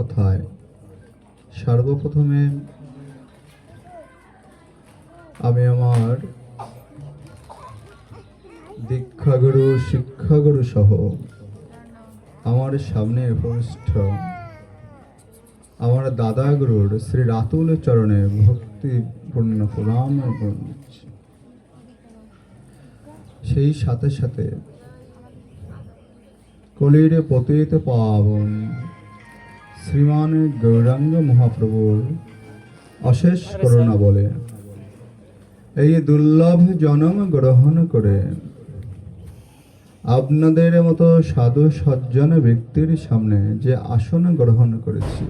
কথায় সর্বপ্রথমে আমি আমার দীক্ষাগুরু, শিক্ষাগুরু সহ আমার সামনে উপস্থিত আমার দাদা গুরুর শ্রী রাতুল চরণে ভক্তিপূর্ণ প্রণাম সেই সাথে সাথে কলির পতিত পাবন শ্রীমান গৌরাঙ্গ মহাপ্রভুর অশেষ করুণা বলে। এই দুর্লভ জনম গ্রহণ করে আপনাদের মতো সাধু সজ্জন ব্যক্তির সামনে যে আসন গ্রহণ করেছি,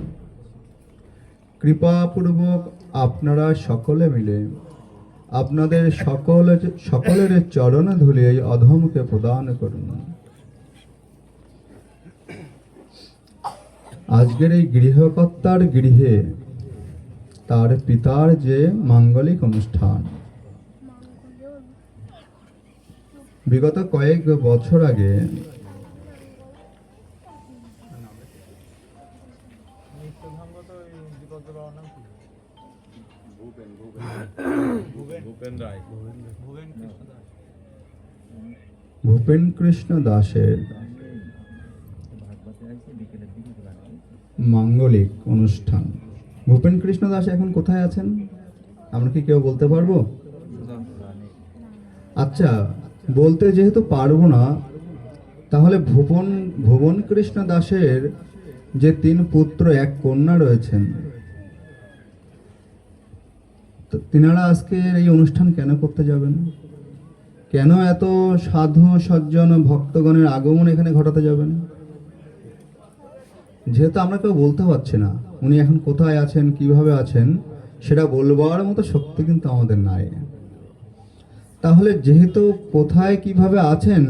কৃপাপূর্বক আপনারা সকলে মিলে আপনাদের সকল, সকলের চরণ ধুলি এই অধমকে প্রদান করুন। আজকের এই গৃহকর্তার গৃহে তার পিতার যে মাঙ্গলিক অনুষ্ঠান। বিগত কয়েক বছর আগে ভূপেন কৃষ্ণ দাসের মাঙ্গলিক অনুষ্ঠান। ভূপেন কৃষ্ণ দাস এখন কোথায় আছেন? আমরা কি কেউ বলতে পারব? আচ্ছা বলতে যেহেতু পারব না, তাহলে ভুবন ভুবন কৃষ্ণ দাসের যে তিন পুত্র, এক কন্যা রয়েছেন, তো তিনারা আজকে এই অনুষ্ঠান কেন করতে যাবেন? কেন এত সাধু সজ্জন ভক্তগণের আগমন এখানে ঘটাতে যাবেন? যেহেতু আমরা কেউ বলতে পারছি না, উনি এখন কোথায় আছেন, কীভাবে আছেন, সেটা বলবার মতো শক্তি কিন্তু আমাদের নাই। তাহলে যেহেতু কোথায় কীভাবে আছেন,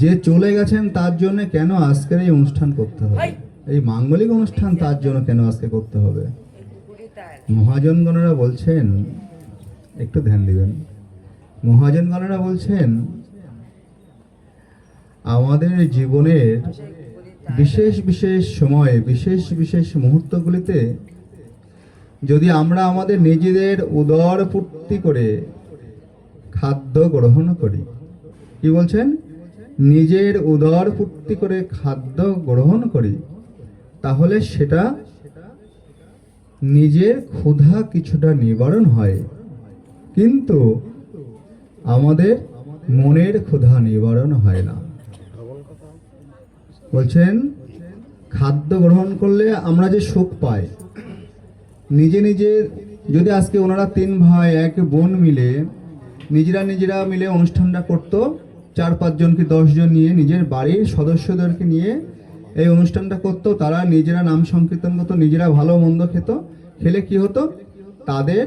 যে চলে গেছেন তার জন্য কেন আজকের এই অনুষ্ঠান করতে হবে? এই মাঙ্গলিক অনুষ্ঠান তার জন্য কেন আজকে করতে হবে? মহাজনগণেরা বলছেন, একটু ধ্যান দিবেন। মহাজনগণেরা বলছেন, আমাদের জীবনের বিশেষ বিশেষ সময়ে, বিশেষ বিশেষ মুহূর্তগুলিতে যদি আমরা আমাদের নিজেদের উদর পূর্তি করে খাদ্য গ্রহণ করি, কি বলছেন? নিজের উদর পূর্তি করে খাদ্য গ্রহণ করি, তাহলে সেটা নিজের ক্ষুধা কিছুটা নিবারণ হয়। কিন্তু আমাদের মনের ক্ষুধা নিবারণ হয় না। বলছেন, খাদ্য গ্রহণ করলে আমরা যে সুখ পাই, নিজে নিজে যদি আজকে ওনারা তিন ভাই, এক বোন মিলে, নিজেরা নিজেরা মিলে অনুষ্ঠানটা করতো, চার পাঁচজন কি দশজন নিয়ে নিজের বাড়ির সদস্যদেরকে নিয়ে এই অনুষ্ঠানটা করতো, তারা নিজেরা নাম সংকীর্তন করতো, নিজেরা ভালো মন্দ খেত, খেলে কি হতো? তাদের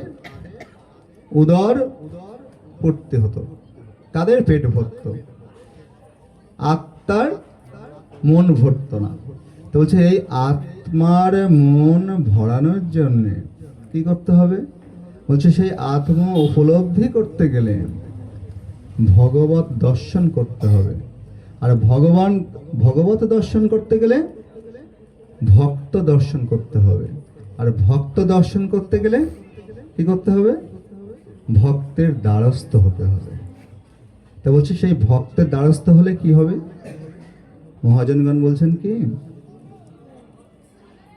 উদর পড়তে হতো, তাদের পেট ভরত। আত্মার মন ভরত না। তো বলছে, এই আত্মার মন ভরানোর জন্যে কি করতে হবে? বলছে, সেই আত্মা উপলব্ধি করতে গেলে ভগবত দর্শন করতে হবে। আর ভগবান, ভগবত দর্শন করতে গেলে ভক্ত দর্শন করতে হবে। আর ভক্ত দর্শন করতে গেলে কি করতে হবে? ভক্তের দ্বারস্থ হতে হবে। তা বলছে, সেই ভক্তের দ্বারস্থ হলে কি হবে? মহাজনগণ বলছেন কি,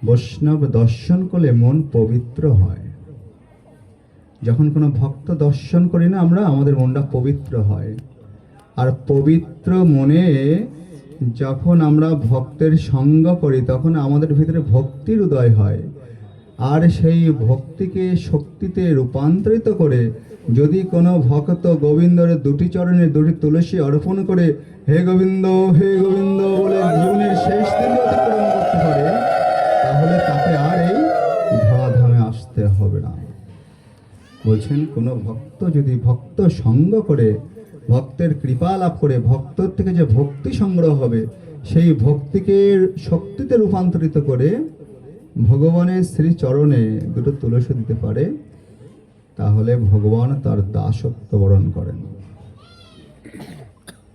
বৈষ্ণব দর্শন করলে মন পবিত্র হয়। যখন কোনো ভক্ত দর্শন করি না আমরা, আমাদের মনটা পবিত্র হয়। আর পবিত্র মনে যখন আমরা ভক্তের সঙ্গ করি, তখন আমাদের ভিতরে ভক্তির উদয় হয়। আর সেই ভক্তিকে শক্তিতে রূপান্তরিত করে যদি কোনো ভক্ত গোবিন্দর দুটি চরণে দুটি তুলসী অর্পণ করে, হে গোবিন্দ হে গোবিন্দ বলে জীবনের শেষ দিন অতিক্রম করতে পারে, তাহলে তাকে আর এই ধরাধামে আসতে হবে না। বলছেন, কোনো ভক্ত যদি ভক্ত সঙ্গ করে, ভক্তের কৃপা লাভ করে, ভক্তর থেকে যে ভক্তি সংগ্রহ হবে, সেই ভক্তিকে শক্তিতে রূপান্তরিত করে ভগবানের শ্রী চরণে দুটো তুলসী দিতে পারে তাহলে ভগবান তার দাসত্ব বরণ করেন।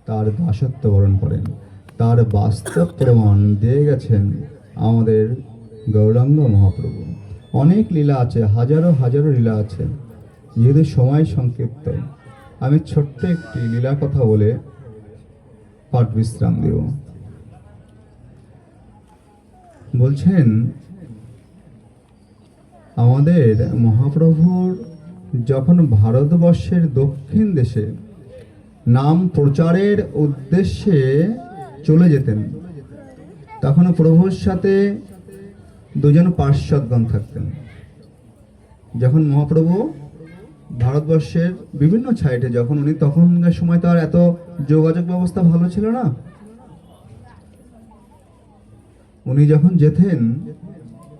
তার দাসত্ব বরণ করেন। তার বাস্তব প্রমাণ দিয়ে গেছেন আমাদের গৌরাঙ্গ মহাপ্রভু। অনেক লীলা আছে, হাজারো হাজারো লীলা আছে। যেহেতু সময় সংক্ষিপ্ত, আমি ছোট্ট একটি লীলা কথা বলে পাঠ বিশ্রাম দেব। বলছেন, আমাদের মহাপ্রভুর যখন ভারতবর্ষের দক্ষিণ দেশে নাম প্রচারের উদ্দেশ্যে চলে যেতেন তখন প্রভুর সাথে দুজন পার্শ্বদগণ থাকতেন। যখন মহাপ্রভু ভারতবর্ষের বিভিন্ন সাইডে যখন উনি, তখনকার সময় তো আর এত যোগাযোগ ব্যবস্থা ভালো ছিল না। উনি যখন যেতেন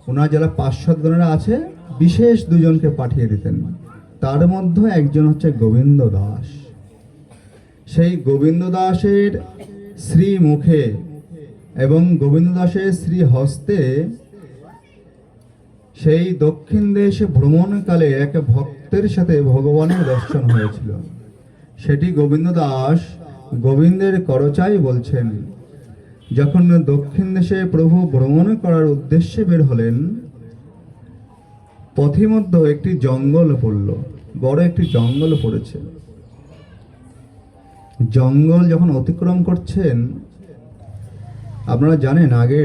ওনার যারা পার্শ্বদগণেরা আছে, বিশেষ দুজনকে পাঠিয়ে দিতেন। তার মধ্যে একজন হচ্ছে গোবিন্দ দাস। সেই গোবিন্দ দাসের শ্রী মুখে এবং গোবিন্দ দাসের শ্রী হস্তে সেই দক্ষিণ দেশে ভ্রমণকালে এক ভক্তের সাথে ভগবানের দর্শন হয়েছিল। সেটি গোবিন্দ দাস গোবিন্দের করচাই বলছেন। যখন দক্ষিণ দেশে প্রভু ভ্রমণ করার উদ্দেশ্যে বের হলেন পথিমধ্য একটি জঙ্গল পড়ল, বড় একটি জঙ্গল পড়েছে। জঙ্গল যখন অতিক্রম করছেন, আপনারা জানেন আগে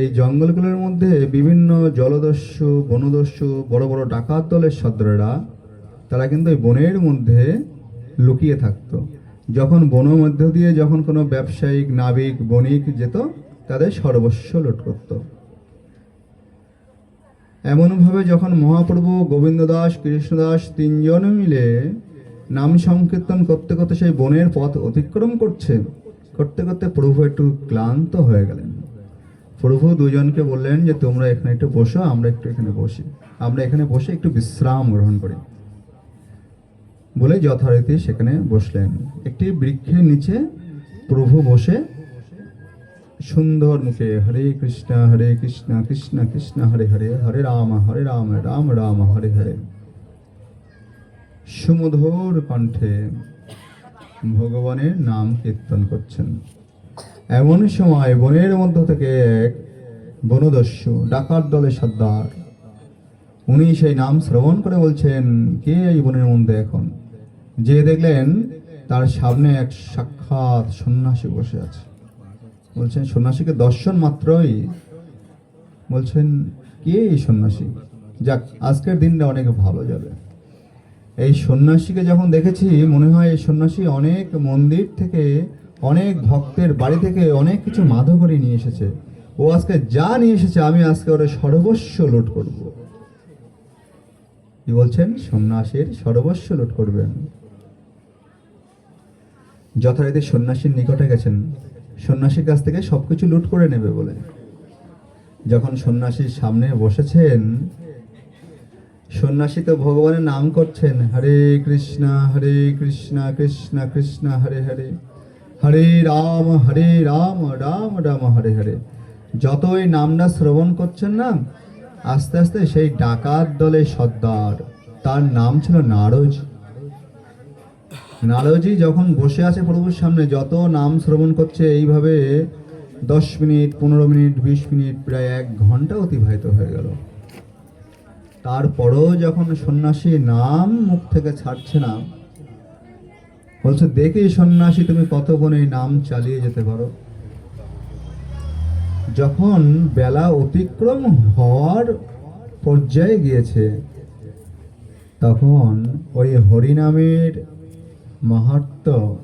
এই জঙ্গলগুলোর মধ্যে বিভিন্ন জলদস্যু, বনদস্যু, বড় বড় ডাকাত দলের সদরেরা, তারা কিন্তু এই বনের মধ্যে লুকিয়ে থাকতো। যখন বনের মধ্য দিয়ে যখন কোনো ব্যবসায়িক, নাবিক, বণিক যেত, তাদের সর্বস্ব লুট করত। এমনভাবে যখন মহাপ্রভু গোবিন্দ দাস কৃষ্ণ দাস তিনজন মিলে নাম সংকীর্তন করতে করতে সেই বনের পথ অতিক্রম করছে, করতে করতে প্রভু একটু ক্লান্ত হয়ে গেলেন। প্রভু দুজনকে বললেন যে, তোমরা এখানে একটু বসো, আমরা একটু এখানে বসি। আমরা এখানে বসে একটু বিশ্রাম গ্রহণ করি। বলে যথারীতি সেখানে বসলেন। একটি বৃক্ষের নিচে প্রভু বসে সুন্দর মুখে হরে কৃষ্ণ হরে কৃষ্ণ কৃষ্ণ কৃষ্ণ, হরে হরে হরে রাম হরে রাম রাম রাম, হরে হরে। সুমধুর কণ্ঠে ভগবানের নাম কীর্তন করছেন। এমন সময় বনের মধ্য থেকে এক বনদস্যু ডাকাত দলের সর্দার উনি সেই নাম শ্রবণ করে বলছেন, কে এই বনের মধ্যে এখন? যে দেখলেন তার সামনে এক সাক্ষাৎ সন্ন্যাসী বসে আছে। বলছেন, সন্ন্যাসীকে দর্শন মাত্রই বলছেন, কে এই সন্ন্যাসী? যাক, আজকের দিনটা অনেক ভালো যাবে। এই সন্ন্যাসীকে যখন দেখেছি, মনে হয় এই সন্ন্যাসী অনেক মন্দির থেকে, অনেক ভক্তের বাড়ি থেকে অনেক কিছু মাধো করে নিয়ে এসেছে। ও আজকে যা নিয়ে এসেছে, আমি আজকে ওরা সর্বস্ব লুট করব। কি বলছেন? সন্ন্যাসীর সর্বস্ব লুট করবেন। যথারীতি সন্ন্যাসীর নিকটে গেছেন। সন্ন্যাসীর কাছ থেকে সবকিছু লুট করে নেবে বলে। যখন সন্ন্যাসীর সামনে বসেছেন সন্ন্যাসী তো ভগবানের নাম করছেন, হরে কৃষ্ণ হরে কৃষ্ণ কৃষ্ণ কৃষ্ণ, হরে হরে। হরে রাম হরে রাম রাম রাম, হরে হরে। যত নামটা শ্রবণ করছেন না, আস্তে আস্তে সেই ডাকাত দলের সর্দার। তার নাম ছিল নারজ নারজি যখন বসে আছে প্রভুর সামনে, যত নাম শ্রবণ করছে, এইভাবে দশ মিনিট, পনেরো মিনিট, বিশ মিনিট, প্রায় এক ঘণ্টা অতিবাহিত হয়ে গেল। তারপরও যখন সন্ন্যাসী নাম মুখ থেকে ছাড়ছে না, বলছে, দেখি সন্ন্যাসী, তুমি কতক্ষণ এই নাম চালিয়ে যেতে পারো? যখন বেলা অতিক্রম হওয়ার পর্যায়ে গিয়েছে, তখন ওই হরিনামের মাহাত্ম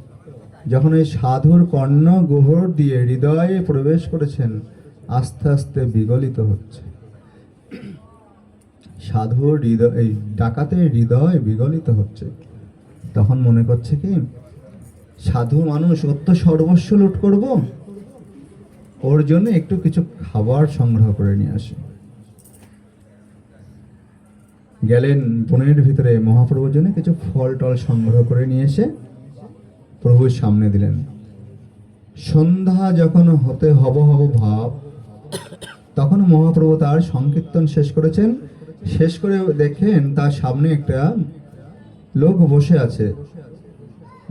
যখন এই সাধুর কর্ণ গোহর দিয়ে হৃদয়ে প্রবেশ করেছেন, আস্তে আস্তে বিগলিত হচ্ছে। সাধুর হৃদয়, এই ডাকাতের হৃদয় বিগলিত হচ্ছে। তখন মনে করছে কি, সাধু মানুষ তো সর্বস্ব লুট করব? ওর জন্য একটু কিছু খাবার সংগ্রহ করে নিয়ে আসি। গেলেন বনের ভিতরে মহাপ্রভুর জন্য কিছু ফল টল সংগ্রহ করে নিয়ে এসে প্রভুর সামনে দিলেন। সন্ধ্যা যখন হতে হব হব ভাব, তখন মহাপ্রভু তার সংকীর্তন শেষ করেছেন। শেষ করে দেখেন তার সামনে একটা লোক বসে আছে।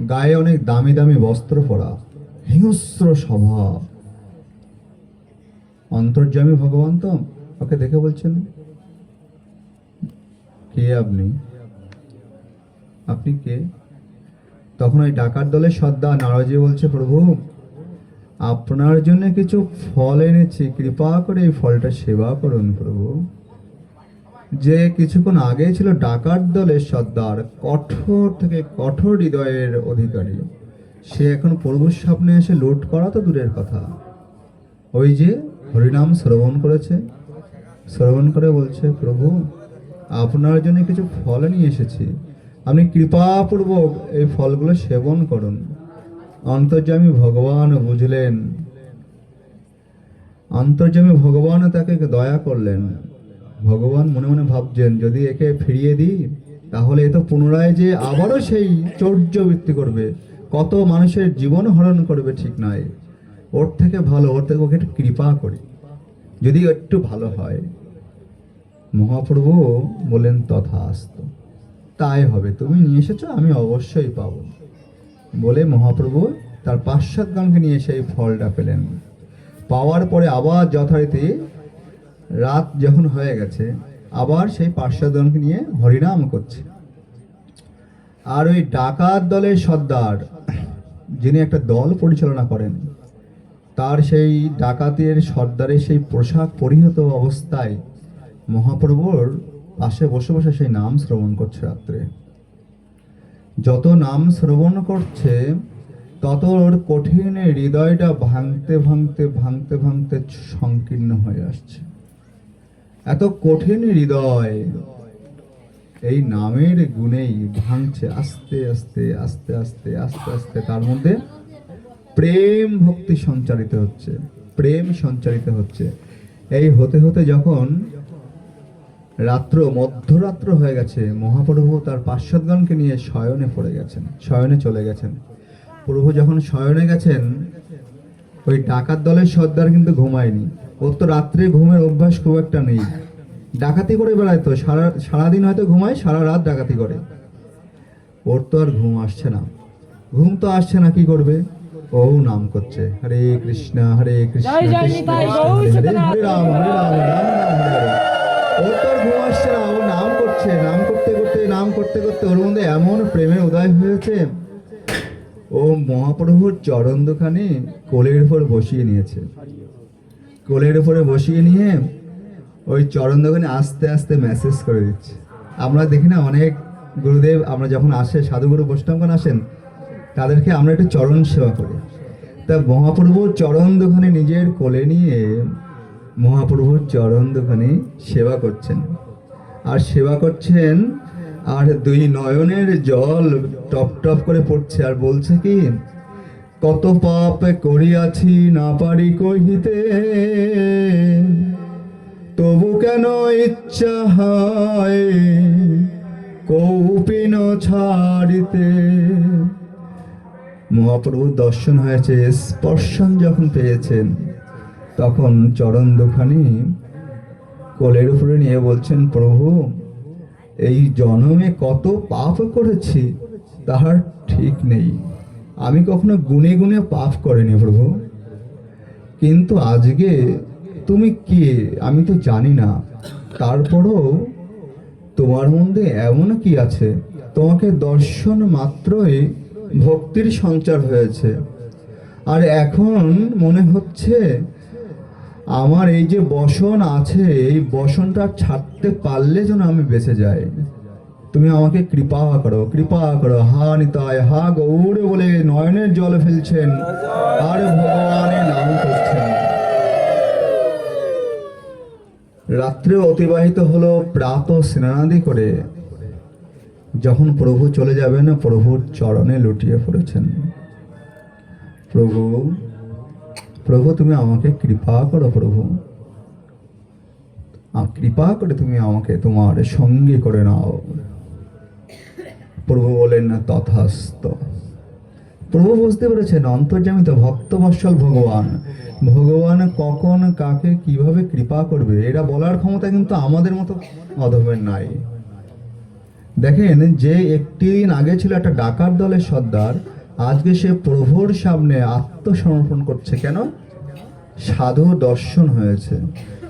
গায়ে অনেক দামি দামি বস্ত্র পরা, হিংস্র স্বভাব। অন্তর্যামী ভগবান তো ওকে দেখে বলছেন কে আপনি আপনি কে? তখন ওই ডাকাত দলের সর্দার নারজি বলছে, প্রভু, আপনার জন্য কিছু ফল এনেছি। কৃপা করে এই ফলটা সেবা করুন, প্রভু। যে কিছুক্ষণ আগে ছিল ডাকাত দলের সর্দার, কঠোর থেকে কঠোর হৃদয়ের অধিকারী। সে এখন প্রভুর সামনে এসে লুট করা তো দূরের কথা। ওই যে হরিনাম শ্রবণ করেছে, শ্রবণ করে বলছে, প্রভু আপনার জন্য কিছু ফল নিয়ে এসেছি। আপনি কৃপাপূর্বক এই ফলগুলো সেবন করুন। অন্তর্যামী ভগবান বুঝলেন। অন্তর্যামী ভগবান তাকে দয়া করলেন। ভগবান মনে মনে ভাবছেন, যদি একে ফিরিয়ে দিই, তাহলে এ তো পুনরায় যে আবারও সেই চৌর্যবৃত্তি করবে। কত মানুষের জীবন হরণ করবে ঠিক নয়। ওর থেকে ভালো, ওর থেকে ওকে একটু কৃপা করি। যদি একটু ভালো হয় মহাপ্রভু বলেন, তথাস্ত। তাই হবে। তুমি নিয়ে এসেছ, আমি অবশ্যই পাবো। বলে মহাপ্রভু তার পাশ্চাত্যগণকে নিয়ে সেই ফলটা পেলেন। পাওয়ার পরে আবার যথারীতি রাত যখন হয়ে গেছে, আবার সেই পাশ্চাত্যগণকে নিয়ে হরিনাম করছে। আর ওই ডাকাত দলের সর্দার, যিনি একটা দল পরিচালনা করেন, তার সেই ডাকাতের সর্দারের সেই পোশাক পরিহত অবস্থায় মহাপ্রভুর পাশে বসে বসে সেই নাম শ্রবণ করছে রাত্রে। যত নাম শ্রবণ করছে, তত ওর কঠিন হৃদয়টা ভাঙতে ভাঙতে ভাঙতে ভাঙতে সংকীর্ণ হয়ে আসছে। এত কঠিন হৃদয় এই নামের গুণেই ভাঙছে আস্তে আস্তে আস্তে আস্তে আস্তে আস্তে। তার মধ্যে প্রেম ভক্তি সঞ্চারিত হচ্ছে, প্রেম সঞ্চারিত হচ্ছে। এই হতে হতে যখন রাত্র মধ্যরাত্র হয়ে গেছে। মহাপ্রভু তার পার্শ্বদগণকে নিয়ে শয়নে পড়ে গেছেন শয়নে চলে গেছেন। প্রভু যখন শয়নে গেছেন ওই ডাকাত দলের সর্দার কিন্তু ঘুমায়নি। ওর তো রাত্রে ঘুমের অভ্যাস খুব একটা নেই। ডাকাতি করে বেড়ায় তো সারা সারাদিন হয়তো ঘুমায় সারা রাত ডাকাতি করে। ওর তো আর ঘুম আসছে না। ঘুম তো আসছে না কি করবে? ও নাম করছে হরে কৃষ্ণ হরে কৃষ্ণ কৃষ্ণ হরে রাম হরে রাম রাম রাম হরে ও নাম করছে, নাম করতে করতে, নাম করতে করতে ওর মধ্যে এমন উদয় হয়েছে। ও মহাপ্রভুর দোকানে কোলের উপর বসিয়ে নিয়েছে। কোলের উপরে বসিয়ে নিয়ে ওই আস্তে আস্তে মেসেজ করে দিচ্ছে। আমরা দেখি না অনেক গুরুদেব, আমরা যখন আসে, সাধুগুরু বৈষ্ণবগণ আসেন, তাদেরকে আমরা একটু চরণ সেবা করি। তা মহাপ্রভুর চরণ দোকানে নিজের কোলে নিয়ে মহাপ্রভুর চরণ দোকানে সেবা করছেন। আর সেবা করছেন, আর দুই নয়নের জল টপ টপ করে পড়ছে। আর বলছে কি, কত পাপ করিয়াছি না পারি কহিতে। তবু কেন ইচ্ছা হয় কৌপিন ছাড়িতে? মহাপ্রভুর দর্শন হয়েছে, স্পর্শন যখন পেয়েছেন তখন চরণ দুখানি কোলের উপরে নিয়ে বলছেন, প্রভু, এই জন্মে কত পাপ করেছি, তাহার ঠিক নেই। আমি কখনো গুনে গুনে পাপ করিনি প্রভু। কিন্তু আজকে তুমি কে, আমি তো জানি না। তারপরও তোমার মধ্যে এমন কি আছে? তোমাকে দর্শন মাত্রই ভক্তির সঞ্চার হয়েছে। আর এখন মনে হচ্ছে আমার এই যে বসন আছে, এই বসনটা ছাড়তে পারলে যেন আমি বেঁচে যাই। তুমি আমাকে কৃপা করো কৃপা করো। হা নিতায় হা গৌরে বলে নয়নের জল ফেলছেন, আর ভগবানের নাম করছেন। রাত্রে অতিবাহিত হলো প্রাত স্নানাদি করে। যখন প্রভু চলে যাবেন, প্রভুর চরণে লুটিয়ে পড়েছেন। প্রভু প্রভু, তুমি আমাকে কৃপা করো প্রভু। কৃপা করে তুমি আমাকে তোমার সঙ্গী করে নাও। প্রভু বলেন না তথাস্ত। প্রভু বুঝতে পেরেছেন অন্তর্জামিত ভক্তবৎসল ভগবান। ভগবান কখন কাকে কীভাবে কৃপা করবে এটা বলার ক্ষমতা কিন্তু আমাদের মতো অধমের নাই। দেখেন, যে একটি দিন আগে ছিল একটা ডাকাত দলের সর্দার আজকে সে প্রভুর সামনে আত্মসমর্পণ করছে কেন? সাধু দর্শন হয়েছে।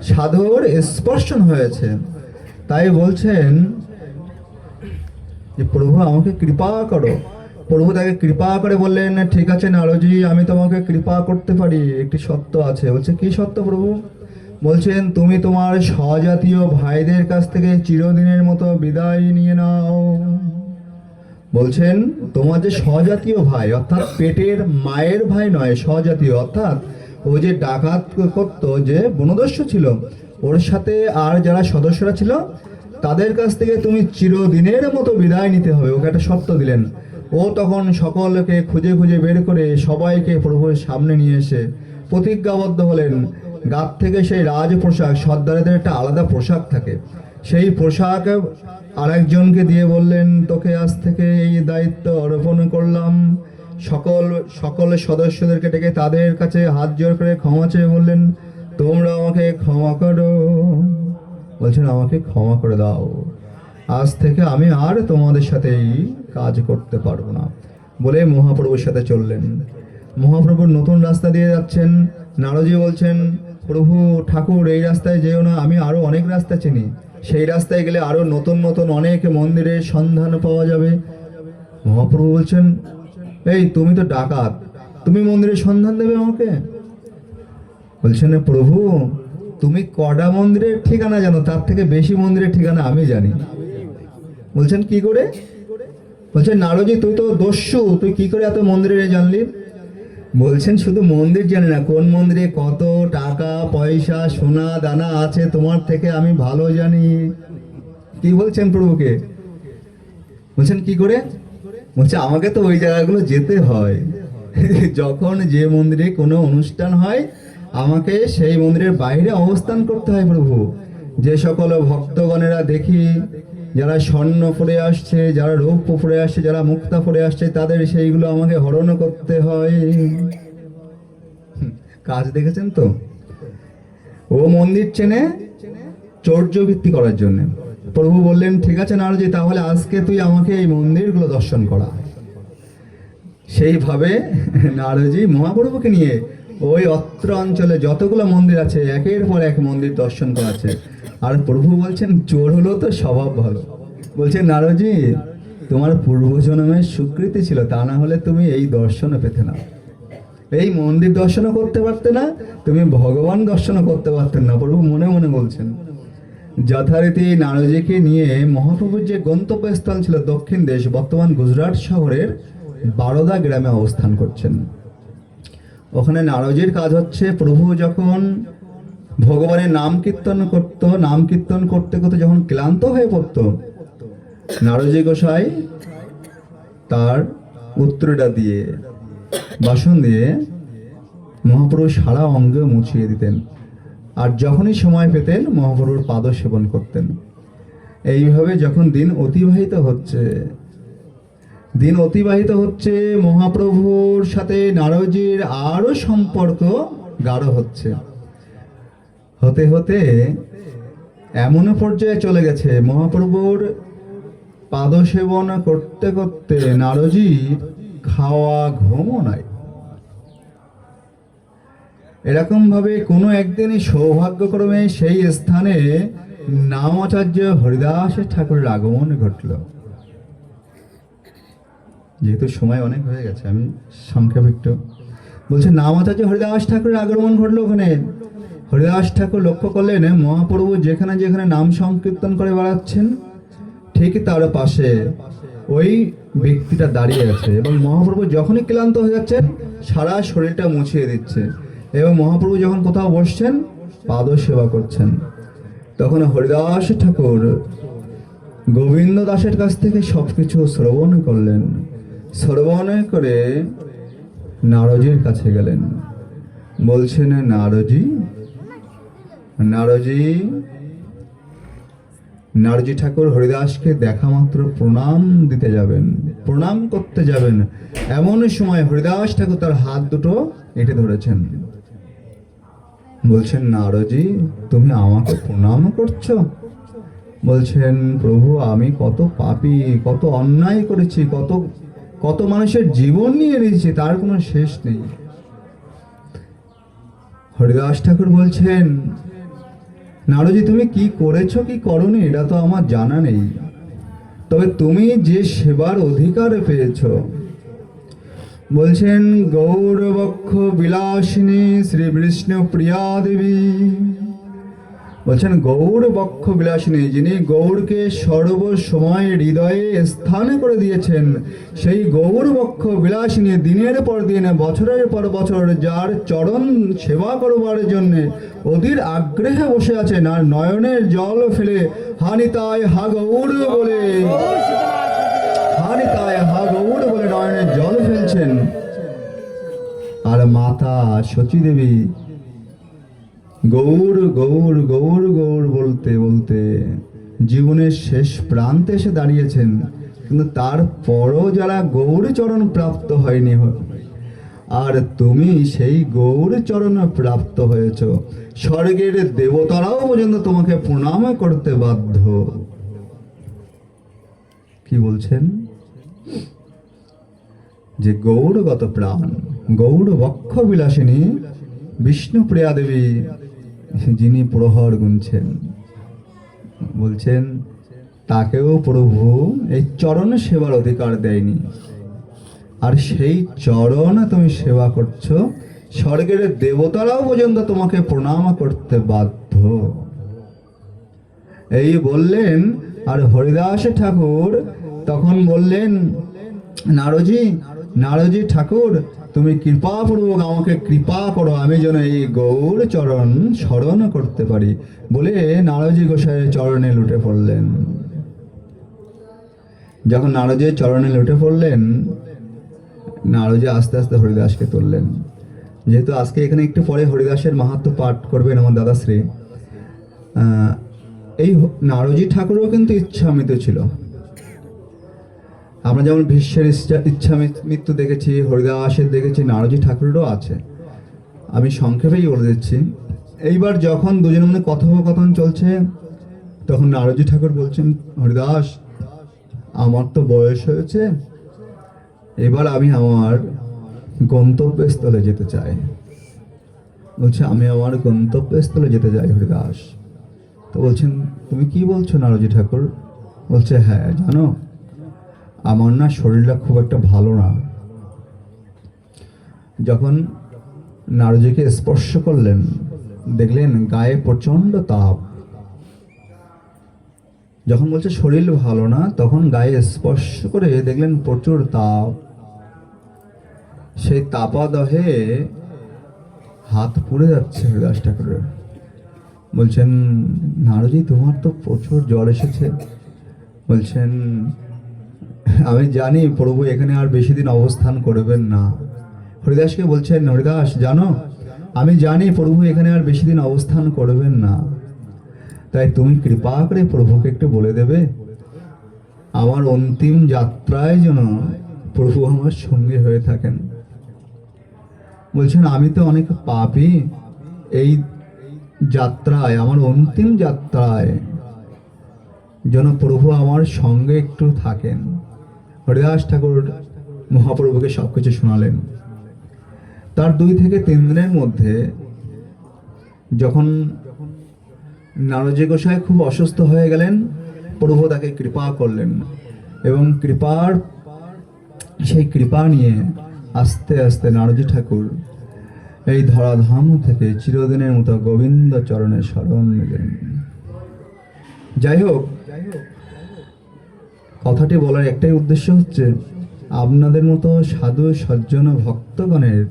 সাধুর স্পর্শন হয়েছে। তাই বলছেন যে, প্রভু, আমাকে কৃপা করো। প্রভু তাকে কৃপা করে বললেন, ঠিক আছে নারজি আমি তোমাকে কৃপা করতে পারি। একটি সত্য আছে। বলছে, কি সত্য প্রভু? বলছেন, তুমি তোমার স্বজাতীয় ভাইদের কাছ থেকে চিরদিনের মতো বিদায় নিয়ে নাও। বলছেন, তোমার যে স্বজাতীয় ভাই, অর্থাৎ পেটের মায়ের ভাই নয়, স্বজাতীয়, অর্থাৎ ও যে ডাকাত করত, যে বনদস্য ছিল, ওর সাথে আর যারা সদস্যরা ছিল, তাদের কাছ থেকে তুমি চিরদিনের মতো বিদায় নিতে হবে। ওকে একটা শর্ত দিলেন। ও তখন সকলকে খুঁজে খুঁজে বের করে সবাইকে প্রভুর সামনে নিয়ে এসে প্রতিজ্ঞাবদ্ধ হলেন। গাত থেকে সেই রাজ পোশাক সর্দারেদের একটা আলাদা পোশাক থাকে। সেই পোশাক আরেকজনকে দিয়ে বললেন, তোকে আজ থেকে এই দায়িত্ব অর্পণ করলাম। সকল সকল সদস্যদেরকে ডেকে তাদের কাছে হাত জোর করে ক্ষমা চেয়ে বললেন, তোমরা আমাকে ক্ষমা করো। বলছেন, আমাকে ক্ষমা করে দাও। আজ থেকে আমি আর তোমাদের সাথে এই কাজ করতে পারব না। বলে মহাপ্রভুর সাথে চললেন। মহাপ্রভুর নতুন রাস্তা দিয়ে যাচ্ছেন। নারজি বলছেন, প্রভু ঠাকুর, এই রাস্তায় যেও না, আমি আরও অনেক রাস্তা চিনি। সেই রাস্তায় গেলে আরও নতুন নতুন অনেক মন্দিরের সন্ধান পাওয়া যাবে। মহাপ্রভু বলছেন, এই, তুমি তো ডাকাত। তুমি মন্দিরের সন্ধান দেবে আমাকে? বলছেন, প্রভু, তুমি কটা মন্দিরের ঠিকানা জানো? তার থেকে বেশি মন্দিরের ঠিকানা আমি জানি। বলছেন, কি করে? বলছেন নারজি তুই তো দস্যু। তুই কি করে এত মন্দিরে জানলি? বলছেন শুধু মন্দির জানি না, কোন মন্দিরে কত টাকা, পয়সা, সোনা, দানা আছে তোমার থেকে আমি ভালো জানি। কি বলছেন প্রভুকে? বলছেন কি করে? বলছে, আমাকে তো ওই জায়গাগুলো যেতে হয়। যখন যে মন্দিরে কোনো অনুষ্ঠান হয়, আমাকে সেই মন্দিরের বাইরে অবস্থান করতে হয় প্রভু। যে সকল ভক্তগণেরা দেখি যারা স্বর্ণ পরে আসছে, যারা রৌপ্য পরে আসছে, যারা মুক্তা পরে আসছে, তাদের সেইগুলো আমাকে হরণ করতে হয়। কাজ দেখেছেন তো? ও মন্দির চেনে চৌর্য ভিত্তি করার জন্য। প্রভু বললেন, ঠিক আছে নারজি তাহলে আজকে তুই আমাকে এই মন্দিরগুলো দর্শন করা। সেইভাবে নারজি মহাপ্রভুকে নিয়ে ওই অত্র অঞ্চলে যতগুলো মন্দির আছে, একের পর এক মন্দির দর্শন করাচ্ছে। আর প্রভু বলছেন, চোর হলো তো স্বভাব ভালো। বলছেন নারজি তোমার পূর্বজন্মের স্বীকৃতি ছিল, তা না হলে তুমি এই দর্শনও পেতে না। এই মন্দির দর্শনও করতে পারতে না, তুমি ভগবান দর্শনও করতে পারতেন না। প্রভু মনে মনে বলছেন, যথারীতি নারজিকে নিয়ে মহাপ্রভুর যে গন্তব্যস্থল ছিল দক্ষিণ দেশ, বর্তমান গুজরাট শহরের বারোদা গ্রামে অবস্থান করছেন। ওখানে নারজির কাজ হচ্ছে, প্রভু যখন ভগবানের নাম কীর্তন করত, নাম কীর্তন করতে করতে যখন ক্লান্ত হয়ে পড়ত নারজি গোসাই তার উত্তরটা দিয়ে বাসন দিয়ে মহাপ্রভু সারা অঙ্গে মুছিয়ে দিতেন। আর যখনই সময় পেতেন মহাপ্রভুর পাদ সেবন করতেন। এইভাবে যখন দিন অতিবাহিত হচ্ছে, দিন অতিবাহিত হচ্ছে, মহাপ্রভুর সাথে নারজির আরও সম্পর্ক গাঢ় হচ্ছে। হতে হতে এমন পর্যায়ে চলে গেছে। মহাপ্রভুর পাদ সেবন করতে করতে নারজির খাওয়া ঘুমও নাই এরকম ভাবে কোনো একদিনই সৌভাগ্যক্রমে সেই স্থানে নামাচার্য হরিদাস ঠাকুরের আগমন ঘটল। যেহেতু সময় অনেক হয়ে গেছে, আমি সংক্ষেপ একটু বলছে, নামাচার্য হরিদাস ঠাকুরের আগমন ঘটলো ওখানে। হরিদাস ঠাকুর লক্ষ্য করলেন মহাপ্রভু, যেখানে যেখানে নাম সংকীর্তন করে বেড়াচ্ছেন, ঠিক তার পাশে ওই ব্যক্তিটা দাঁড়িয়ে আছে। এবং মহাপ্রভু যখনই ক্লান্ত হয়ে যাচ্ছেন, সারা শরীরটা মুছিয়ে দিচ্ছে। এবং মহাপ্রভু যখন কোথাও বসছেন, পাদ সেবা করছেন। তখন হরিদাস ঠাকুর গোবিন্দ দাসের কাছ থেকে সবকিছু শ্রবণ করলেন। শ্রবণ করে নারজির কাছে গেলেন। বলছেন নারজি নারজি নারজি ঠাকুর হরিদাসকে দেখা মাত্র প্রণাম দিতে যাবেন, প্রণাম করতে যাবেন। এমন সময় হরিদাস ঠাকুর তার হাত দুটো এঁটে ধরেছেন। বলছেন, নারজি, তুমি আমাকে প্রণাম করছ? বলছেন, প্রভু, আমি কত পাপি, কত অন্যায় করেছি, কত কত মানুষের জীবন নিয়ে নিয়েছি তার কোনো শেষ নেই। হরিদাস ঠাকুর বলছেন নারজি তুমি কি করেছ, কি করনি? এটা তো আমার জানা নেই। তবে তুমি যে সেবার অধিকার পেয়েছ। বলছেন, গৌরবক্ষ বিলাসিনী শ্রী বিষ্ণু প্রিয়া দেবী। বলছেন গৌর বক্ষ বিলাসিনী যিনি গৌরকে সর্বসময় হৃদয়ে স্থান করে দিয়েছেন, সেই গৌর বক্ষ বিলাসিনী দিনের পর দিন, বছরের পর বছর যার চরণ সেবা করবার জন্য অধীর আগ্রহে বসে আছেন আর নয়নের জল ফেলে হানিতায় হা গৌর বলে হানিতায় হা গৌর বলে নয়নের জল ফেলছেন। আর মাতা শচী দেবী গৌর গৌর গৌর গৌর বলতে বলতে জীবনের শেষ প্রান্তে এসে দাঁড়িয়েছেন। কিন্তু তারপরও যারা গৌর চরণ প্রাপ্ত হয়নি আর তুমি সেই গৌর চরণ প্রাপ্ত হয়েছ। স্বর্গের দেবতারাও পর্যন্ত তোমাকে প্রণাম করতে বাধ্য। কি বলছেন? যে গৌরগত প্রাণ গৌর বক্ষ বিলাসিনী বিষ্ণুপ্রিয়া দেবী যিনি প্রহর গুনছেন, বলছেন, তাকেও প্রভু এই চরণ সেবার অধিকার দেয়নি। আর সেই চরণ তুমি সেবা করছ, স্বর্গের দেবতারাও পর্যন্ত তোমাকে প্রণাম করতে বাধ্য। এই বললেন, আর হরিদাস ঠাকুর? তখন বললেন, নারজি নারজি ঠাকুর তুমি কৃপাপূর্বক আমাকে কৃপা করো, আমি যেন এই গৌর চরণ স্মরণ করতে পারি। বলে নারজি গোসাইয়ের চরণে লুটে পড়লেন। যখন নারদের চরণে লুটে পড়লেন নারজি আস্তে আস্তে হরিদাসকে তুললেন। যেহেতু আজকে এখানে একটু পরে হরিদাসের মাহাত্ম পাঠ করবেন আমার দাদাশ্রী এই নারজি ঠাকুরও কিন্তু ইচ্ছামৃত ছিল। আমরা যেমন ভীষ্মের ইচ্ছা মৃত্যু দেখেছি হরিদাসের দেখেছি নারজি ঠাকুরেরও আছে। আমি সংক্ষেপেই বলে দিচ্ছি। এইবার যখন দুজনের মধ্যে কথোপকথন চলছে, তখন নারজি ঠাকুর বলছেন, হরিদাস, আমার তো বয়স হয়েছে, এবার আমি আমার গন্তব্যস্থলে যেতে চাই। বলছে, আমি আমার গন্তব্যস্থলে যেতে চাই, হরিদাস। তো বলছেন, তুমি কি বলছো নারজি ঠাকুর? বলছে হ্যাঁ জানো আমার না শরীরটা খুব একটা ভালো না। যখন নারজিকে স্পর্শ করলেন, দেখলেন গায়ে প্রচণ্ড তাপ। যখন বলছে শরীর ভালো না, তখন গায়ে স্পর্শ করে দেখলেন প্রচুর তাপ। সেই তাপাদহে হাত পুড়ে যাচ্ছে হরিদাস ঠাকুরের বলছেন, নারজি, তোমার তো প্রচুর জ্বর এসেছে। বলছেন আমি জানি প্রভু এখানে আর বেশি দিন অবস্থান করবেন না। হরিদাসকে বলছেন, হরিদাস, জানো? আমি জানি প্রভু এখানে আর বেশি দিন অবস্থান করবেন না। তাই তুমি কৃপা করে প্রভুকে একটু বলে দেবে। আমার অন্তিম যাত্রায় যেন প্রভু আমার সঙ্গে হয়ে থাকেন। বলছেন, আমি তো অনেক পাপী। এই যাত্রায়, আমার অন্তিম যাত্রায় যেন প্রভু আমার সঙ্গে একটু থাকেন। হরিদাস ঠাকুর মহাপ্রভুকে সব কিছু শোনালেন। তার দুই থেকে তিন দিনের মধ্যে যখন নারজি গোসাই খুব অসুস্থ হয়ে গেলেন, প্রভু তাকে কৃপা করলেন এবং কৃপার, সেই কৃপা নিয়ে আস্তে আস্তে নারজি ঠাকুর এই ধরাধাম থেকে চিরদিনের মতো গোবিন্দ চরণে শরণ নিলেন। যাই হোক কথাটি বলার একটাই উদ্দেশ্য হচ্ছে আপনাদের মতো সাধু সজ্জন ভক্তগণের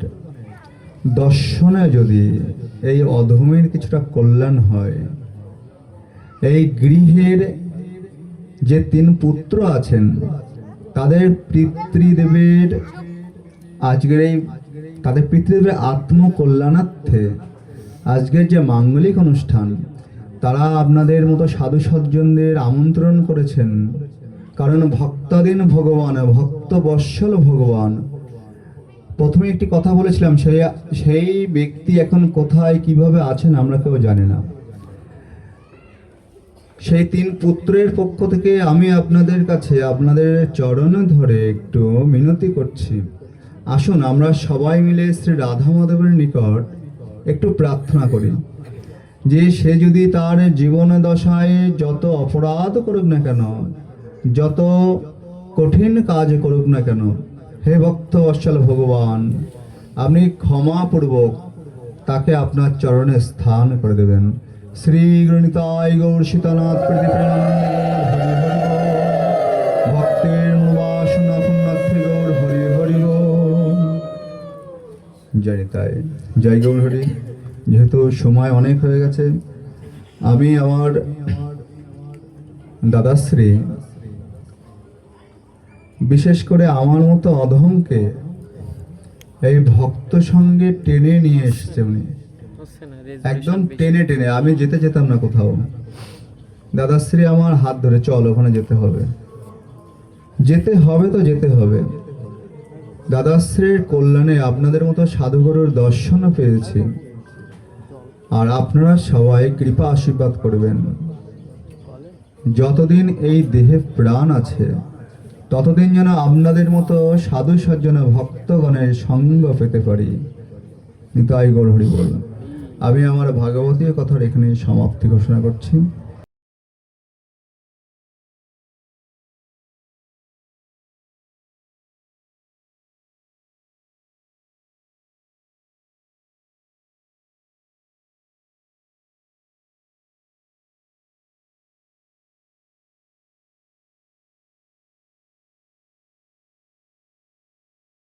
দর্শনে যদি এই অধমের কিছুটা কল্যাণ হয়, এই গৃহের যে তিন পুত্র আছেন, তাদের পিতৃদেবের আজকের এই তাদের পিতৃদেবের আত্মকল্যাণার্থে আজকের যে মাঙ্গলিক অনুষ্ঠান, তারা আপনাদের মতো সাধু সজ্জনদের আমন্ত্রণ করেছেন। কারণ ভক্তাধীন ভগবান ভক্ত বৎসল ভগবান। প্রথমে একটি কথা বলেছিলাম, সেই সেই ব্যক্তি এখন কোথায়, কীভাবে আছেন আমরা কেউ জানি না। সেই তিন পুত্রের পক্ষ থেকে আমি আপনাদের কাছে, আপনাদের চরণ ধরে একটু মিনতি করছি। আসুন, আমরা সবাই মিলে শ্রী রাধা মাধবের নিকট একটু প্রার্থনা করি। যে সে যদি তার জীবন দশায় যত অপরাধ করুক না কেন যত কঠিন কাজ করুক না কেন, হে ভক্ত অশ্বল ভগবান, আপনি ক্ষমাপূর্বক তাকে আপনার চরণে স্থান করে দেবেন। শ্রী গণিতায় গৌর সীতানাথ ভক্তের গৌর, হরি। জয় তাই জয় গৌর হরি। যেহেতু সময় অনেক হয়ে গেছে, আমি আমার দাদাশ্রী বিশেষ করে আমার মতো অধমকে এই ভক্ত সঙ্গে টেনে নিয়ে এসছে উনি। একদম টেনে টেনে আমি যেতে যেতাম না কোথাও। দাদাশ্রী আমার হাত ধরে চল ওখানে যেতে হবে। যেতে হবে তো যেতে হবে। দাদাশ্রীর কল্যাণে আপনাদের মতো সাধুগুরুর দর্শনও পেয়েছি। আর আপনারা সবাই কৃপা আশীর্বাদ করবেন। যতদিন এই দেহে প্রাণ আছে ততদিন যেন আপনাদের মতো সাধু সজ্জন ভক্তগণের সঙ্গ পেতে পারি। নিতাই গৌর হরি বল আমি আমার ভাগবতীয় কথার এখানে সমাপ্তি ঘোষণা করছি।